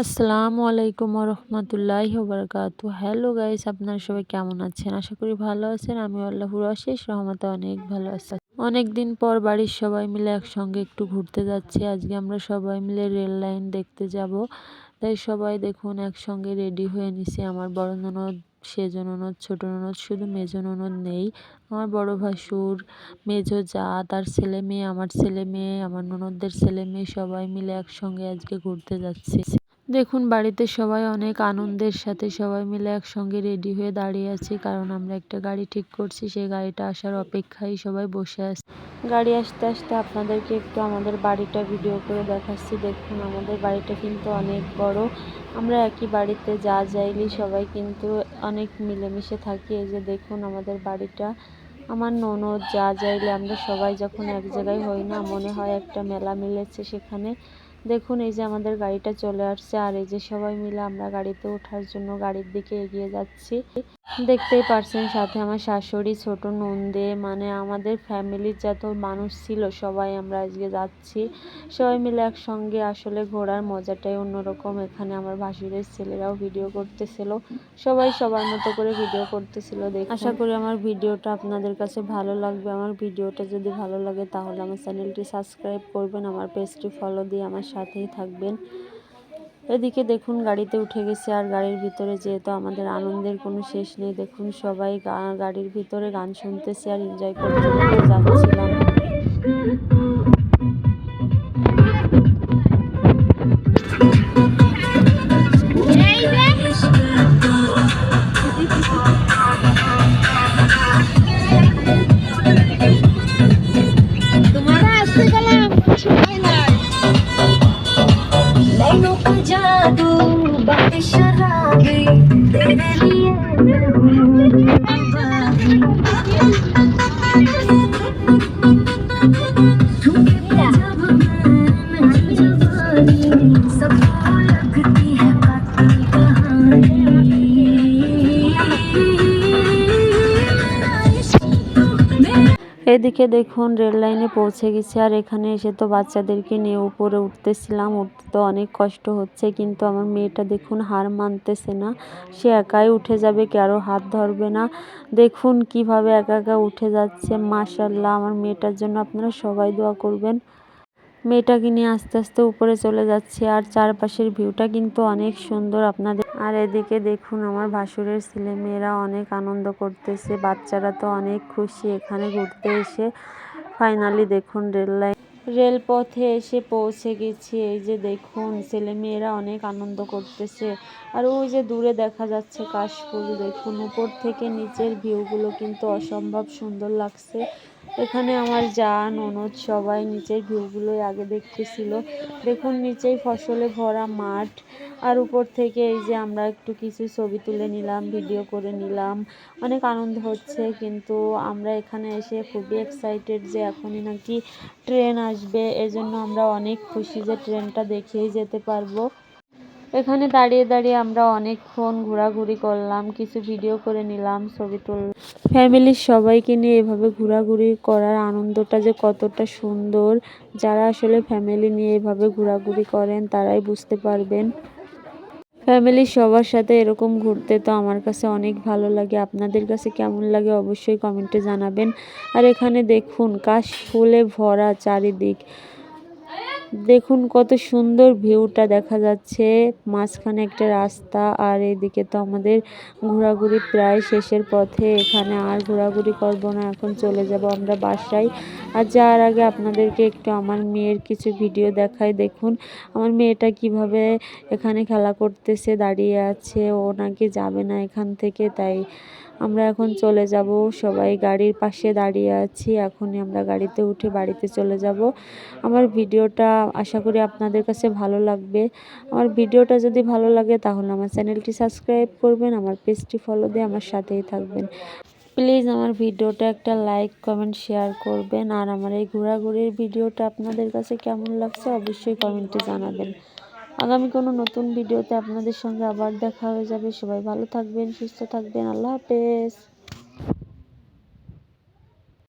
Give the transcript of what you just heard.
আসসালামু আলাইকুম রহমতুল্লাহ বরকাতু hello guys আপনারা সবাই কেমন আছেন? আশা করি ভালো আছেন। আমি আল্লাহর অশেষ রহমতে অনেক ভালো আছি। অনেক দিন পর বাড়ির সবাই মিলে একসঙ্গে একটু ঘুরতে যাচ্ছি। আজকে আমরা সবাই মিলে রেল লাইন দেখতে যাব। তাই সবাই দেখুন, একসঙ্গে রেডি হয়ে নিছে। আমার বড় ননদ সেজন ননদ, ছোট ননদ, শুধু মেজ ননদ নেই। আমার বড় ভাসুর, মেজ যা, তার ছেলে মেয়ে, আমার ছেলে মেয়ে, আমার ননদদের ছেলে মেয়ে সবাই মিলে একসঙ্গে আজকে ঘুরতে যাচ্ছি। দেখুন, বাড়িতে সবাই অনেক আনন্দের সাথে সবাই মিলে একসঙ্গে রেডি হয়ে দাঁড়িয়ে আছি, কারণ আমরা একটা গাড়ি ঠিক করছি, সেই গাড়িটা আসার অপেক্ষায় সবাই বসে আছে। গাড়ি আসতে আসতে আপনাদেরকে একটু আমাদের বাড়িটা ভিডিও করে দেখাচ্ছি। দেখুন, আমাদের বাড়িটা কিন্তু অনেক বড়। আমরা একই বাড়িতে যা যাইলি সবাই কিন্তু অনেক মিলেমিশে থাকি। এই যে দেখুন, আমাদের বাড়িটা। আমার ননদ যা যাইলে আমরা সবাই যখন এক জায়গায় হই না, মনে হয় একটা মেলা মিলেছে সেখানে। দেখুন, এই যে আমাদের গাড়িটা চলে আসছে আর এই যে সবাই মিলে আমরা গাড়িতে ওঠার জন্য গাড়ির দিকে এগিয়ে যাচ্ছি। দেখতেই পারছেন সাথে আমার শাশুড়ি, ছোট নন্দে মানে আমাদের ফ্যামিলির যত মানুষ ছিল, সবাই আমরা আজকে যাচ্ছি। সবাই মিলে একসঙ্গে আসলে ঘোরার মজাটাই অন্যরকম। এখানে আমার ভাসুরের ছেলেরাও ভিডিও করতেছিল। সবাই সবার মতো করে ভিডিও করতেছিল দেখ আশা করি আমার ভিডিওটা আপনাদের কাছে ভালো লাগবে। আমার ভিডিওটা যদি ভালো লাগে তাহলে আমার চ্যানেলটি সাবস্ক্রাইব করবেন, আমার পেজটি ফলো দিয়ে আমার সাথেই থাকবেন। এদিকে দেখুন, গাড়িতে উঠে গেছে আর গাড়ির ভিতরে যেহেতু আমাদের আনন্দের কোনো শেষ নেই, দেখুন সবাই গাড়ির ভিতরে গান শুনতেছে আর এনজয় করতে যাচ্ছিলাম। नैनों का जादू बात शराबी तेरे लिए এদিকে দেখুন, রেল লাইনে পৌঁছে গেছি। আর এখানে এসে তো বাচ্চাদেরকে নিয়ে উপরে উঠতেছিলাম। উঠতে তো অনেক কষ্ট হচ্ছে, কিন্তু আমার মেয়েটা দেখুন হার মানতেছে না। সে একাই উঠে যাবে, কারও হাত ধরবে না। দেখুন কীভাবে একা একা উঠে যাচ্ছে মাসাল্লাহ আমার মেয়েটার জন্য আপনারা সবাই দোয়া করবেন। মেয়েটাকে নিয়ে আস্তে আস্তে উপরে চলে যাচ্ছে আর চারপাশের ভিউটা কিন্তু অনেক সুন্দর আপনাদের। আর এদিকে দেখুন আমার ভাসুরের ছেলে, মেয়েরা অনেক আনন্দ করতেছে, বাচ্চারা তো অনেক খুশি এখানে ঘুরতে এসে। ফাইনালি দেখুন রেল লাইন, রেলপথে এসে পৌঁছে গেছি। এই যে দেখুন ছেলে মেয়েরা অনেক আনন্দ করতেছে। আর ওই যে দূরে দেখা যাচ্ছে কাশফুল, দেখুন উপর থেকে নিচের ভিউগুলো কিন্তু অসম্ভব সুন্দর লাগছে। এখানে আমার যা, ননদ সবাই নিচের ভিউগুলোই আগে দেখতেছিল। দেখুন, নিচেই ফসলে ভরা মাঠ, আর উপর থেকে এই যে আমরা একটু কিছু ছবি তুলে নিলাম, ভিডিও করে নিলাম। অনেক আনন্দ হচ্ছে, কিন্তু আমরা এখানে এসে খুবই এক্সাইটেড যে এখনই নাকি ট্রেন আসবে। এজন্য আমরা অনেক খুশি যে ট্রেনটা দেখেই যেতে পারব। এখানে দাঁড়িয়ে দাঁড়িয়ে আমরা অনেকক্ষণ ঘোরাঘুরি করলাম, কিছু ভিডিও করে নিলাম, ছবি তুললাম ফ্যামিলির সবাইকে নিয়ে এভাবে ঘোরাঘুরি করার আনন্দটা যে কতটা সুন্দর। যারা আসলে ফ্যামিলি নিয়ে এভাবে ঘোরাঘুরি করেন, তারাই বুঝতে পারবেন। ফ্যামিলির সবার সাথে এরকম ঘুরতে তো আমার কাছে অনেক ভালো লাগে। আপনাদের কাছে কেমন লাগে অবশ্যই কমেন্টে জানাবেন। আর এখানে দেখুন, কাশ ফুলে ভরা চারিদিক। দেখুন কত সুন্দর ভিউটা দেখা যাচ্ছে। মাঝখানে একটা রাস্তা আর এদিকে তো আমাদের ঘোরাঘুরি প্রায় শেষের পথে। এখানে আর ঘোরাঘুরি করব না, এখন চলে যাব আমরা বাসায়। আর যাওয়ার আগে আপনাদেরকে একটু আমার মেয়ের কিছু ভিডিও দেখাই, দেখুন। আমার মেয়েটা কীভাবে এখানে খেলা করতেছে, দাঁড়িয়ে আছে, ও নাকি যাবে না এখান থেকে, তাই আমরা এখন চলে যাব। সবাই গাড়ির পাশে দাঁড়িয়ে আছি। এখনই আমরা গাড়িতে উঠে বাড়িতে চলে যাব। আমার ভিডিওটা আশা করি আপনাদের কাছে ভালো লাগবে। আমার ভিডিওটা যদি ভালো লাগে তাহলে আমার চ্যানেলটি সাবস্ক্রাইব করবেন, আমার পেজটি ফলো দিয়ে আমার সাথেই থাকবেন। প্লিজ আমার ভিডিওটা একটা লাইক, কমেন্ট, শেয়ার করবেন। আর আমার এই ঘোরাঘুরির ভিডিওটা আপনাদের কাছে কেমন লাগছে অবশ্যই কমেন্টে জানাবেন। আগামী কোনো নতুন ভিডিওতে আপনাদের সঙ্গে আবার দেখা হয়ে যাবে। সবাই ভালো থাকবেন, সুস্থ থাকবেন। আল্লাহ হাফেজ।